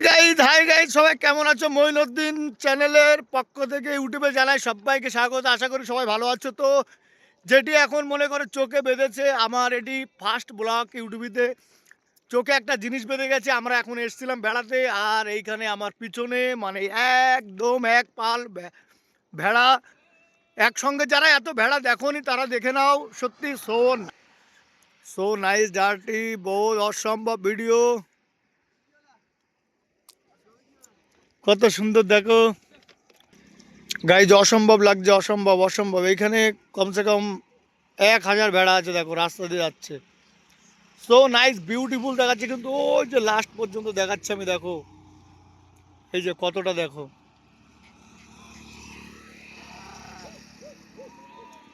Guys hi guys সবাই কেমন আছো? মঈনুদ্দিন চ্যানেলের পক্ষ থেকে ইউটিউবে জানাই সবাইকে স্বাগত। আশা করি সবাই ভালো আছো তো? যেটি এখন মনে করে চোখে বেঁধেছে, আমার এটি ফার্স্ট ব্লগ ইউটিউবিতে চোখে একটা জিনিস বেঁধে গেছে, আমরা এখন এসেছিলাম বেড়াতে, আর এইখানে আমার পিছনে মানে একদম এক পাল ভেড়া। একসঙ্গে যারা এত ভেড়া দেখোনি, তারা দেখে নাও, সত্যি সোন সো নাইস ডার্টি বহু অসম্ভব ভিডিও কত সুন্দর দেখো। গাইজ, অসম্ভব লাগছে, অসম্ভব অসম্ভব। এইখানে কমসে কম এক হাজার ভেড়া আছে দেখো, রাস্তা দিয়ে যাচ্ছে। সো নাইস বিউটিফুল দেখাচ্ছে, কিন্তু ওই যে লাস্ট পর্যন্ত দেখাচ্ছে আমি, দেখো। এই যে কতটা দেখো।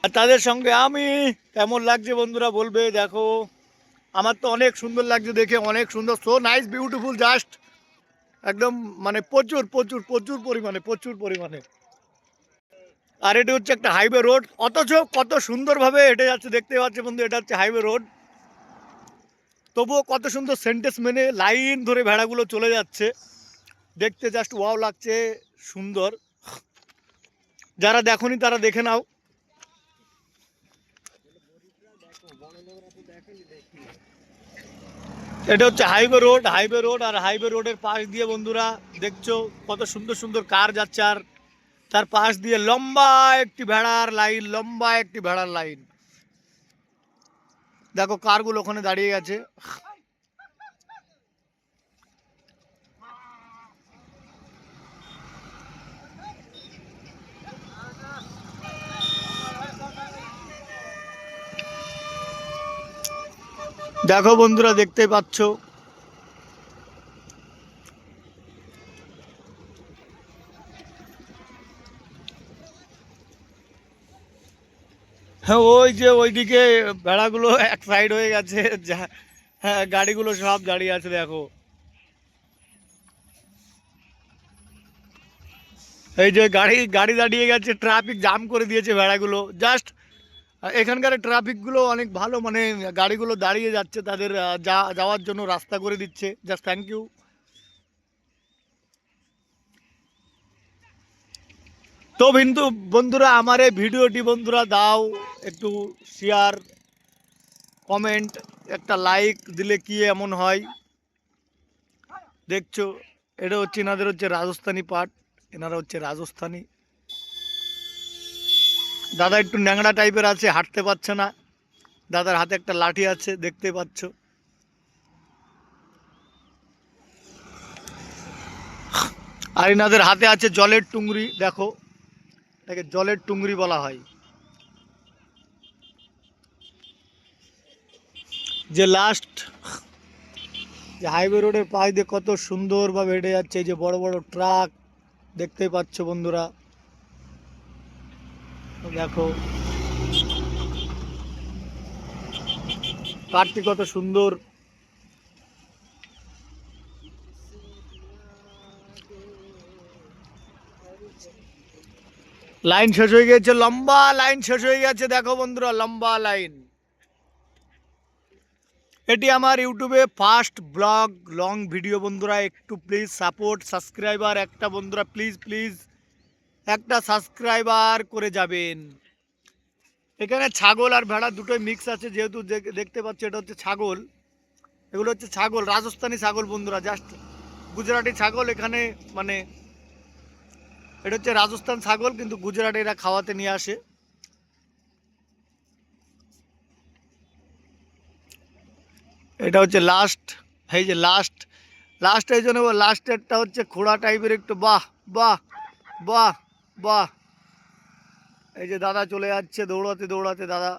আর তাদের সঙ্গে আমি, কেমন লাগছে বন্ধুরা বলবে, দেখো। আমার তো অনেক সুন্দর লাগছে দেখে, অনেক সুন্দর। সো নাইস বিউটিফুল জাস্ট একদম মানে প্রচুর প্রচুর প্রচুর পরিমাণে প্রচুর পরিমাণে। আর এটি হচ্ছে একটা হাইওয়ে রোড অথচ কত সুন্দরভাবে হেঁটে যাচ্ছে, দেখতে পাচ্ছে বন্ধু, এটা হচ্ছে হাইওয়ে রোড তবুও কত সুন্দর সেন্টেন্স মেনে লাইন ধরে ভেড়াগুলো চলে যাচ্ছে। দেখতে জাস্ট ওয়াও লাগছে, সুন্দর। যারা দেখনি তারা দেখে নাও। এটা হচ্ছে হাইওয়ে রোড হাইওয়ে রোড আর হাইওয়ে রোডের পাশ দিয়ে বন্ধুরা দেখছ কত সুন্দর সুন্দর কার যাচ্ছে আর তার পাশ দিয়ে লম্বা একটি ভেড়ার লাইন লম্বা একটি ভেড়ার লাইন দেখো কারগুলো ওখানে দাঁড়িয়ে গেছে। দেখো বন্ধুরা, দেখতে পাচ্ছ? হ্যাঁ ওই যে ওইদিকে ভেড়াগুলো এক সাইড হয়ে গেছে হ্যাঁ গাড়িগুলো সব দাঁড়িয়ে আছে, দেখো। এই যে গাড়ি গাড়ি দাঁড়িয়ে গেছে ট্রাফিক জাম করে দিয়েছে ভেড়াগুলো জাস্ট এখানকার ট্রাফিকগুলো অনেক ভালো মানে গাড়িগুলো দাঁড়িয়ে যাচ্ছে, তাদের যা, যাওয়ার জন্য রাস্তা করে দিচ্ছে। জাস্ট থ্যাংক ইউ তো কিন্তু বন্ধুরা, আমার এই ভিডিওটি বন্ধুরা দাও, একটু শেয়ার কমেন্ট একটা লাইক দিলে কি এমন হয়? দেখছ, এটা হচ্ছে, এনাদের হচ্ছে রাজস্থানি পাট এনারা হচ্ছে রাজস্থানি। দাদা একটু ন্যাংড়া টাইপের আছে, হাঁটতে পারছে না। দাদার হাতে একটা লাঠি আছে, দেখতে পাচ্ছ। আর এনাদের হাতে আছে জলের টুংরি, দেখো। এটাকে জলের টুংরি বলা হয়। যে লাস্ট যে হাইওয়ে রোডের পাশ দিয়ে কত সুন্দরভাবে হেঁটে যাচ্ছে, এই যে বড় বড় ট্রাক দেখতেই পাচ্ছ বন্ধুরা। দেখো। কাঠটি কত সুন্দর। লাইন শেষ হয়ে গেছে লম্বা লাইন শেষ হয়ে গেছে দেখো বন্ধুরা, লম্বা লাইন। এটি আমার ইউটিউবে ফার্স্ট ব্লগ, লং ভিডিও বন্ধুরা, একটু প্লিজ সাপোর্ট সাবস্ক্রাইবার একটা বন্ধুরা প্লিজ প্লিজ একটা সাবস্ক্রাইবার করে যাবেন। এখানে ছাগল আর ভেড়া দুটোই মিক্স আছে, যেহেতু দেখতে পাচ্ছি এটা হচ্ছে ছাগল। এগুলো হচ্ছে ছাগল, রাজস্থানি ছাগল বন্ধুরা জাস্ট গুজরাটি ছাগল এখানে মানে এটা হচ্ছে রাজস্থান ছাগল, কিন্তু গুজরাটিরা খাওয়াতে নিয়ে আসে। এটা হচ্ছে লাস্ট এই যে লাস্ট লাস্ট এই জন্য লাস্টেরটা হচ্ছে খোড়া টাইপের একটু, বাহ বাহ বাহ। বাহ। এই যে দাদা চলে যাচ্ছে দৌড়াতে দৌড়াতে দাদা।